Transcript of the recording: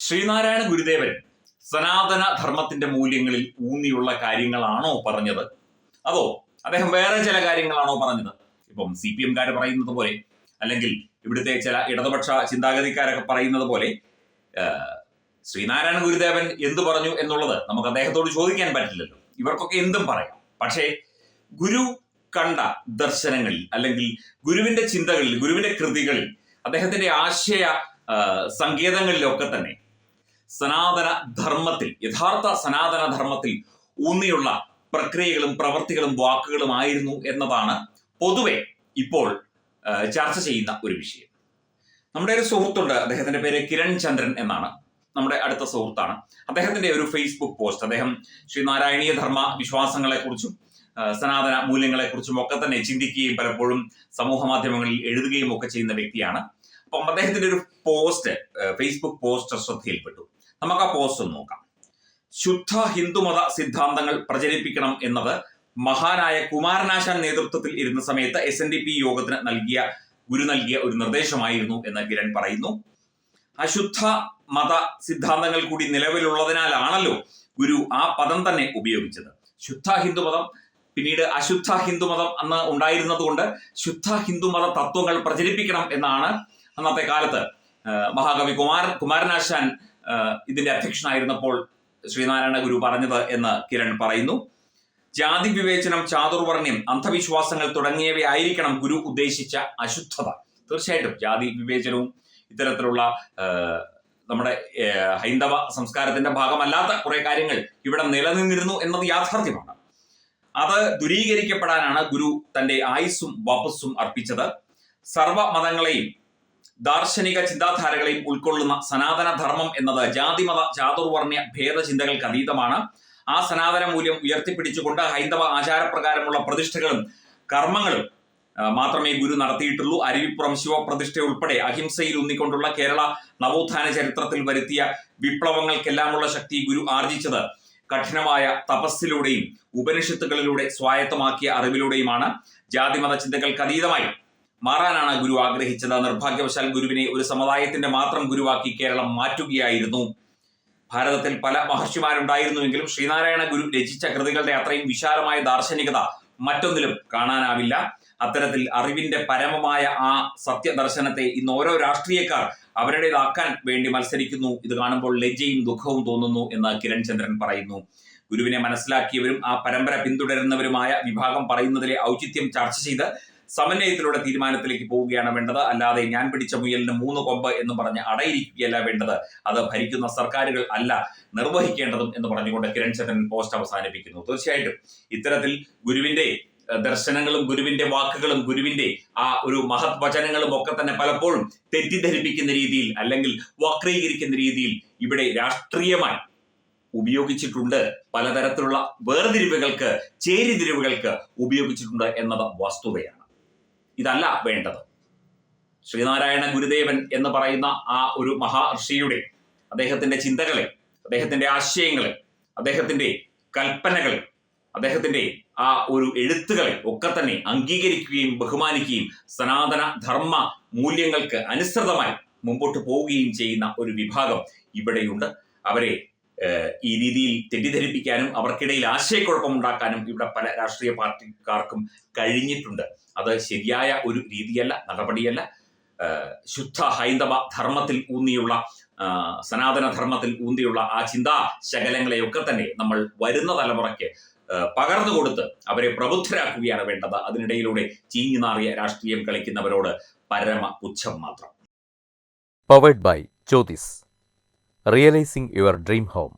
ശ്രീനാരായണ ഗുരുദേവൻ സനാതന ധർമ്മത്തിന്റെ മൂല്യങ്ങളിൽ ഊന്നിയുള്ള കാര്യങ്ങളാണോ പറഞ്ഞത്? അതോ അദ്ദേഹം വേറെ ചില കാര്യങ്ങളാണോ പറഞ്ഞത്? ഇപ്പം സി പി എംകാർ പറയുന്നത് പോലെ അല്ലെങ്കിൽ ഇവിടുത്തെ ചില ഇടതുപക്ഷ ചിന്താഗതിക്കാരൊക്കെ പറയുന്നത് പോലെ ശ്രീനാരായണ ഗുരുദേവൻ എന്ത് പറഞ്ഞു എന്നുള്ളത് നമുക്ക് അദ്ദേഹത്തോട് ചോദിക്കാൻ പറ്റില്ലല്ലോ. ഇവർക്കൊക്കെ എന്തും പറയാം. പക്ഷേ ഗുരു കണ്ട ദർശനങ്ങളിൽ അല്ലെങ്കിൽ ഗുരുവിന്റെ ചിന്തകളിൽ ഗുരുവിന്റെ കൃതികളിൽ അദ്ദേഹത്തിന്റെ ആശയ സങ്കേതങ്ങളിലൊക്കെ തന്നെ സനാതന ധർമ്മത്തിൽ യഥാർത്ഥ സനാതന ധർമ്മത്തിൽ ഊന്നിയുള്ള പ്രക്രിയകളും പ്രവർത്തികളും വാക്കുകളും ആയിരുന്നു എന്നതാണ് പൊതുവെ ഇപ്പോൾ ചർച്ച ചെയ്യുന്ന ഒരു വിഷയം. നമ്മുടെ ഒരു സുഹൃത്തുണ്ട് അദ്ദേഹത്തിന്റെ പേര് കിരൺ ചന്ദ്രൻ എന്നാണ്. നമ്മുടെ അടുത്ത സുഹൃത്താണ്. അദ്ദേഹത്തിന്റെ ഒരു ഫേസ്ബുക്ക് പോസ്റ്റ് അദ്ദേഹം ശ്രീ നാരായണീയ ധർമ്മ വിശ്വാസങ്ങളെ കുറിച്ചും സനാതന മൂല്യങ്ങളെ കുറിച്ചും ഒക്കെ തന്നെ ചിന്തിക്കുകയും പലപ്പോഴും സമൂഹ മാധ്യമങ്ങളിൽ എഴുതുകയും ഒക്കെ ചെയ്യുന്ന വ്യക്തിയാണ്. അപ്പം അദ്ദേഹത്തിന്റെ ഒരു പോസ്റ്റ് ഫേസ്ബുക്ക് പോസ്റ്റ് ശ്രദ്ധയിൽപ്പെട്ടു. നമുക്ക് ആ പോസ്റ്റ് നോക്കാം. ശുദ്ധ ഹിന്ദുമത സിദ്ധാന്തങ്ങൾ പ്രചരിപ്പിക്കണം എന്നത് മഹാനായ കുമാരനാശാൻ നേതൃത്വത്തിൽ ഇരുന്ന സമയത്ത് എസ് എൻ ഡി പി യോഗത്തിന് നൽകിയ ഗുരു നൽകിയ ഒരു നിർദ്ദേശമായിരുന്നു എന്ന് കിരൺ പറയുന്നു. അശുദ്ധ മത സിദ്ധാന്തങ്ങൾ കൂടി നിലവിലുള്ളതിനാലാണല്ലോ ഗുരു ആ പദം തന്നെ ഉപയോഗിച്ചത്. ശുദ്ധ ഹിന്ദുമതം പിന്നീട് അശുദ്ധ ഹിന്ദുമതം അന്ന് ഉണ്ടായിരുന്നത് കൊണ്ട് ശുദ്ധ ഹിന്ദുമത തത്വങ്ങൾ പ്രചരിപ്പിക്കണം എന്നാണ് അന്നത്തെ കാലത്ത് മഹാകവി കുമാർ കുമാരനാശാൻ ഇതിന്റെ അധ്യക്ഷനായിരുന്നപ്പോൾ ശ്രീനാരായണ ഗുരു പറഞ്ഞത് എന്ന് കിരൺ പറയുന്നു. ജാതി വിവേചനം ചാതുർവർണ്യം അന്ധവിശ്വാസങ്ങൾ തുടങ്ങിയവയായിരിക്കണം ഗുരു ഉദ്ദേശിച്ച അശുദ്ധത. തീർച്ചയായിട്ടും ജാതി വിവേചനവും ഇത്തരത്തിലുള്ള നമ്മുടെ ഹൈന്ദവ സംസ്കാരത്തിന്റെ ഭാഗമല്ലാത്ത കുറെ കാര്യങ്ങൾ ഇവിടെ നിലനിന്നിരുന്നു എന്നത് യാഥാർത്ഥ്യമാണ്. അത് ദുരീകരിക്കപ്പെടാനാണ് ഗുരു തന്റെ ആയുസ്സും വപസ്സും അർപ്പിച്ചത്. സർവ മതങ്ങളെയും ദാർശനിക ചിന്താധാരകളെയും ഉൾക്കൊള്ളുന്ന സനാതന ധർമ്മം എന്നത് ജാതിമത ചാതുർവർണ ഭേദചിന്തകൾക്ക് അതീതമാണ്. ആ സനാതന മൂല്യം ഉയർത്തിപ്പിടിച്ചുകൊണ്ട് ഹൈന്ദവ ആചാരപ്രകാരമുള്ള പ്രതിഷ്ഠകളും കർമ്മങ്ങളും മാത്രമേ ഗുരു നടത്തിയിട്ടുള്ളൂ. അരുവിപ്പുറം ശിവപ്രതിഷ്ഠ ഉൾപ്പെടെ അഹിംസയിൽ ഉന്നിക്കൊണ്ടുള്ള കേരള നവോത്ഥാന ചരിത്രത്തിൽ വരുത്തിയ വിപ്ലവങ്ങൾക്കെല്ലാമുള്ള ശക്തി ഗുരു ആർജിച്ചത് കഠിനമായ തപസ്സിലൂടെയും ഉപനിഷത്തുകളിലൂടെ സ്വായത്തമാക്കിയ അറിവിലൂടെയുമാണ്. ജാതിമത ചിന്തകൾക്ക് അതീതമായി മാറാനാണ് ഗുരു ആഗ്രഹിച്ചത്. നിർഭാഗ്യവശാൽ ഗുരുവിനെ ഒരു സമുദായത്തിന്റെ മാത്രം ഗുരുവാക്കി കേരളം മാറ്റുകയായിരുന്നു. ഭാരതത്തിൽ പല മഹർഷിമാരുണ്ടായിരുന്നുവെങ്കിലും ശ്രീനാരായണ ഗുരു രചിച്ച കൃതികളുടെ അത്രയും വിശാലമായ ദാർശനികത മറ്റൊന്നിലും കാണാനാവില്ല. അത്തരത്തിൽ അറിവിന്റെ പരമമായ ആ സത്യദർശനത്തെ ഇന്ന് ഓരോ രാഷ്ട്രീയക്കാർ അവരുടേതാക്കാൻ വേണ്ടി മത്സരിക്കുന്നു. ഇത് കാണുമ്പോൾ ലജ്ജയും ദുഃഖവും തോന്നുന്നു എന്ന് കിരൺ ചന്ദ്രൻ പറയുന്നു. ഗുരുവിനെ മനസ്സിലാക്കിയവരും ആ പരമ്പര പിന്തുടരുന്നവരുമായ വിഭാഗം പറയുന്നതിലെ ഔചിത്യം ചർച്ച ചെയ്ത് സമന്വയത്തിലൂടെ തീരുമാനത്തിലേക്ക് പോവുകയാണ് വേണ്ടത്. അല്ലാതെ ഞാൻ പിടിച്ച മുയലിന് മൂന്ന് കൊമ്പ് എന്ന് പറഞ്ഞ് അടയിരിക്കുകയല്ല വേണ്ടത്. അത് ഭരിക്കുന്ന സർക്കാരുകൾ അല്ല നിർവഹിക്കേണ്ടതും എന്ന് പറഞ്ഞുകൊണ്ട് കിരൺ ചന്ദ്രൻ പോസ്റ്റ് അവസാനിപ്പിക്കുന്നു. തീർച്ചയായിട്ടും ഇത്തരത്തിൽ ഗുരുവിന്റെ ദർശനങ്ങളും ഗുരുവിന്റെ വാക്കുകളും ഗുരുവിന്റെ ആ ഒരു മഹത് വചനങ്ങളും ഒക്കെ തന്നെ പലപ്പോഴും തെറ്റിദ്ധരിപ്പിക്കുന്ന രീതിയിൽ അല്ലെങ്കിൽ വക്രീകരിക്കുന്ന രീതിയിൽ ഇവിടെ രാഷ്ട്രീയമായി ഉപയോഗിച്ചിട്ടുണ്ട്. പലതരത്തിലുള്ള വേർതിരിവുകൾക്ക് ചേരിതിരിവുകൾക്ക് ഉപയോഗിച്ചിട്ടുണ്ട് എന്നത് വസ്തുതയാണ്. ഇതല്ല വേണ്ടത്. ശ്രീനാരായണ ഗുരുദേവൻ എന്ന് പറയുന്ന ആ ഒരു മഹാ ഋഷിയുടെ അദ്ദേഹത്തിന്റെ ചിന്തകളെ അദ്ദേഹത്തിന്റെ ആശയങ്ങളെ അദ്ദേഹത്തിന്റെ കൽപ്പനകളെ അദ്ദേഹത്തിന്റെ ആ ഒരു എഴുത്തുകളെ ഒക്കെ തന്നെ അംഗീകരിക്കുകയും ബഹുമാനിക്കുകയും സനാതന ധർമ്മ മൂല്യങ്ങൾക്ക് അനുസൃതമായി മുമ്പോട്ട് പോവുകയും ചെയ്യുന്ന ഒരു വിഭാഗം ഇവിടെയുണ്ട്. അവരെ ഈ രീതിയിൽ തെറ്റിദ്ധരിപ്പിക്കാനും അവർക്കിടയിൽ ആശയക്കുഴപ്പമുണ്ടാക്കാനും ഇവിടെ പല രാഷ്ട്രീയ പാർട്ടിക്കാർക്കും കഴിഞ്ഞിട്ടുണ്ട്. അത് ശരിയായ ഒരു രീതിയല്ല നടപടിയല്ല. ശുദ്ധ ഹൈന്ദവ ധർമ്മത്തിൽ ഊന്നിയുള്ള സനാതന ധർമ്മത്തിൽ ഊന്നിയുള്ള ആ ചിന്താ ശകലങ്ങളെയൊക്കെ തന്നെ നമ്മൾ വരുന്ന തലമുറയ്ക്ക് പകർന്നു കൊടുത്ത് അവരെ പ്രബുദ്ധരാക്കുകയാണ് വേണ്ടത്. അതിനിടയിലൂടെ ചീഞ്ഞു നാറിയ രാഷ്ട്രീയം കളിക്കുന്നവരോട് പരമ പുച്ഛം മാത്രം. Powered by Jyothis realising your dream home.